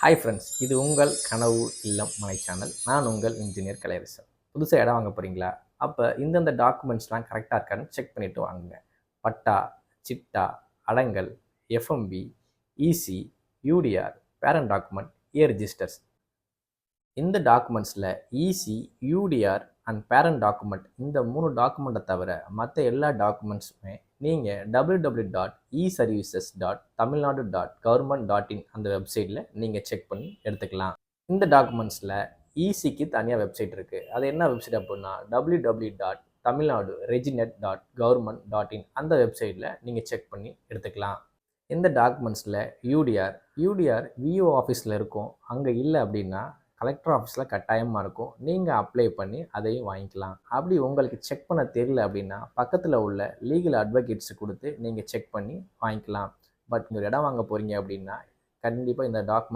Hi friends இது உங்கள் கனவு இல்லம் மனை சேனல் நான் உங்கள் இன்ஜினியர் கலையரசன். புதுசாக இடம் வாங்க போகிறீங்களா அப்போ இந்தந்த டாக்குமெண்ட்ஸ்லாம் கரெக்டாக இருக்கான்னு செக் பண்ணிவிட்டு வாங்குங்க. Patta chitta adangal FMB EC UDR parent document A registers இந்த டாக்குமெண்ட்ஸில் EC UDR and parent document இந்த மூணு டாக்குமெண்ட்டை தவிர மற்ற எல்லா டாக்குமெண்ட்ஸுமே நீங்கள் W W dot e services dot Tamil Nadu dot government dot in அந்த வெப்சைட்டில் நீங்கள் செக் பண்ணி எடுத்துக்கலாம். இந்த டாக்குமெண்ட்ஸில் இசிக்கு தனியாக வெப்சைட் இருக்குது அது என்ன வெப்சைட் அப்படின்னா W W dot Tamil Nadu reginet dot government dot in அந்த வெப்சைட்டில் நீங்கள் செக் பண்ணி எடுத்துக்கலாம் இந்த டாக்குமெண்ட்ஸில் யூடிஆர் யூடிஆர் விஓ ஆஃபீஸில் இருக்கும். அங்கே இல்லை அப்படின்னா கலெக்டர் ஆஃபீஸில் கட்டாயமாக இருக்கும். நீங்கள் அப்ளை பண்ணி அதையும் வாங்கிக்கலாம். அப்படி உங்களுக்கு செக் பண்ண தெரியல அப்படின்னா பக்கத்தில் உள்ள லீகல் அட்வொகேட்ஸை கொடுத்து நீங்கள் செக் பண்ணி வாங்கிக்கலாம். பட் நீங்கள் இடம் வாங்க போகிறீங்க அப்படின்னா கண்டிப்பாக இந்த டாக்குமெண்ட்